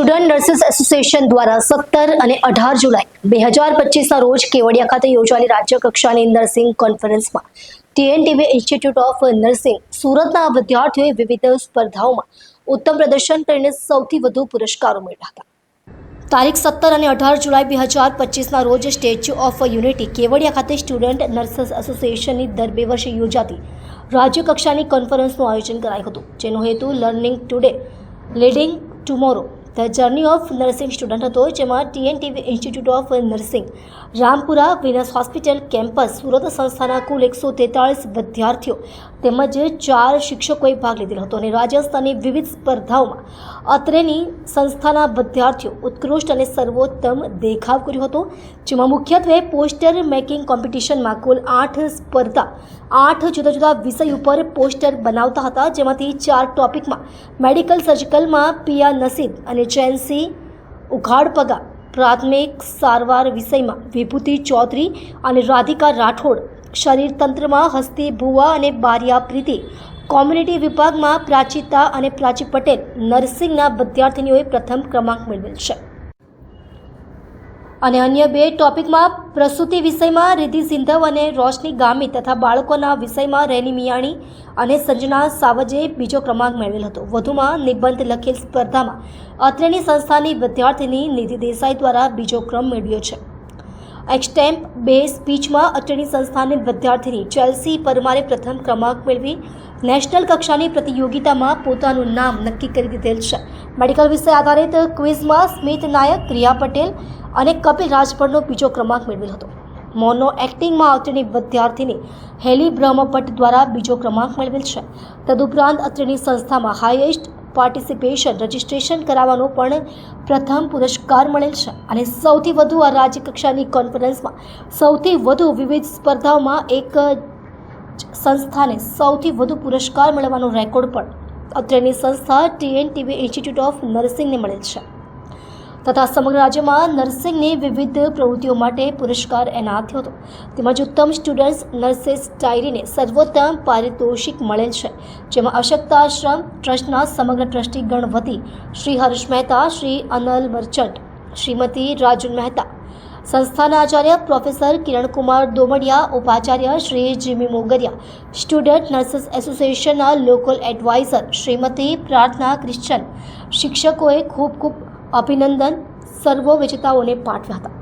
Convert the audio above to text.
Student nurses association દ્વારા સત્તર અને અઢાર જુલાઈ બે હજાર પચીસના રોજ કેવડિયા ખાતે યોજાયેલી રાજ્ય કક્ષાની નર્સિંગ કોન્ફરન્સમાં ટીએનટીવી ઇન્સ્ટિટ્યૂટ ઓફ નર્સિંગ સુરતના વિદ્યાર્થીઓએ વિવિધ સ્પર્ધાઓમાં ઉત્તમ પ્રદર્શન કરીને સૌથી વધુ પુરસ્કારો મેળવ્યા હતા. તારીખ સત્તર અને અઢાર જુલાઈ બે હજાર પચીસના રોજ સ્ટેચ્યુ ઓફ યુનિટી કેવડિયા ખાતે સ્ટુડન્ટ નર્સિસ એસોસિએશનની દર બે વર્ષે યોજાતી રાજ્ય કક્ષાની કોન્ફરન્સનું આયોજન કરાયું હતું. જેનો હેતુ learning today, leading tomorrow the journey of nursing student હતો, જેમાં TNTV institute of nursing Rampura Venus hospital campus, Surat સંસ્થાના કુલ એકસો તેતાળીસ વિદ્યાર્થીઓ તેમજ ચાર શિક્ષકોએ ભાગ લીધેલો હતો અને રાજસ્થાનની વિવિધ સ્પર્ધાઓમાં અત્રેની સંસ્થાના વિદ્યાર્થીઓ ઉત્કૃષ્ટ અને સર્વોત્તમ દેખાવ કર્યો હતો, જેમાં મુખ્યત્વે પોસ્ટર મેકિંગ કોમ્પિટિશનમાં કુલ આઠ સ્પર્ધા, આઠ જુદા જુદા વિષય ઉપર પોસ્ટર બનાવતા હતા, જેમાંથી ચાર ટોપિકમાં મેડિકલ, સર્જિકલમાં પિયા નસીબ અને ચેન્સી ઉઘાડપગા પ્રાથમિક સારવાર વિષયમાં વિભૂતિ ચૌધરી અને રાધિકા રાઠોડ શરીરતંત્રમાં હસ્તી ભુવા અને બારિયા પ્રીતિ, કોમ્યુનિટી વિભાગમાં પ્રાચિતા અને પ્રાચી પટેલ, નર્સિંગના વિદ્યાર્થીનીઓએ પ્રથમ ક્રમાંક મેળવેલ છે. અને અન્ય બે ટોપિકમાં પ્રસૂતિ વિષયમાં રિધિ સિંધવ અને રોશની ગામી તથા બાળકોના વિષયમાં રેની મિયાણી અને સંજના સાવજે બીજો ક્રમાંક મેળવેલ હતો. વધુમાં નિબંધ લખેલ સ્પર્ધામાં અત્રેની સંસ્થાની વિદ્યાર્થીની નિધિ દેસાઈ દ્વારા બીજો ક્રમ મેળવ્યો છે. એક્સટેમ્પ બે સ્પીચમાં અટર્ની સંસ્થાની વિદ્યાર્થીની ચેલ્સી પરમારે પ્રથમ ક્રમાંક મેળવી નેશનલ કક્ષાની પ્રતિયોગિતામાં પોતાનું નામ નક્કી કરી દીધેલ છે. મેડિકલ વિષય આધારિત ક્વિઝમાં સ્મિત નાયક રિયા પટેલ અને કપિલ રાજભરનો બીજો ક્રમાંક મેળવેલ હતો. મોનો એક્ટિંગમાં અત્રેની વિદ્યાર્થીની હેલી બ્રહ્મભટ્ટ દ્વારા બીજો ક્રમાંક મેળવેલ છે. તદુપરાંત અત્રેની સંસ્થામાં હાઈએસ્ટ પાર્ટિસિપેશન રજિસ્ટ્રેશન કરાવવાનો પણ પ્રથમ પુરસ્કાર મળેલ છે. અને સૌથી વધુ આ રાજ્યકક્ષાની કોન્ફરન્સમાં સૌથી વધુ વિવિધ સ્પર્ધાઓમાં એક સંસ્થાને સૌથી વધુ પુરસ્કાર મળવાનો રેકોર્ડ પણ અત્રેની સંસ્થા ટીએનટીવી ઇન્સ્ટિટ્યૂટ ઓફ નર્સિંગને મળેલ છે. તથા સમગ્ર રાજ્યમાં નર્સિંગની વિવિધ પ્રવૃત્તિઓ માટે પુરસ્કાર એનાયત થયો હતો. તેમજ ઉત્તમ સ્ટુડન્ટ્સ નર્સિસ ડાયરીને સર્વોત્તમ પારિતોષિક મળેલ છે. જેમાં અશક્તાશ્રમ ટ્રસ્ટના સમગ્ર ટ્રસ્ટીગણ વતી શ્રી હર્ષ મહેતા, શ્રી અનલ મર્ચન્ટ શ્રીમતી રાજુલ મહેતા, સંસ્થાના આચાર્ય professor Kirankumar Domadiya, ઉપાચાર્ય Shri Jimmy Mogariya, student nurses એસોસિએશનના local adviser Shrimati Prarthana Christian, શિક્ષકોએ ખૂબ ખૂબ અભિનંદન. સર્વ વિજેતાઓને પાઠવ્યા હતા.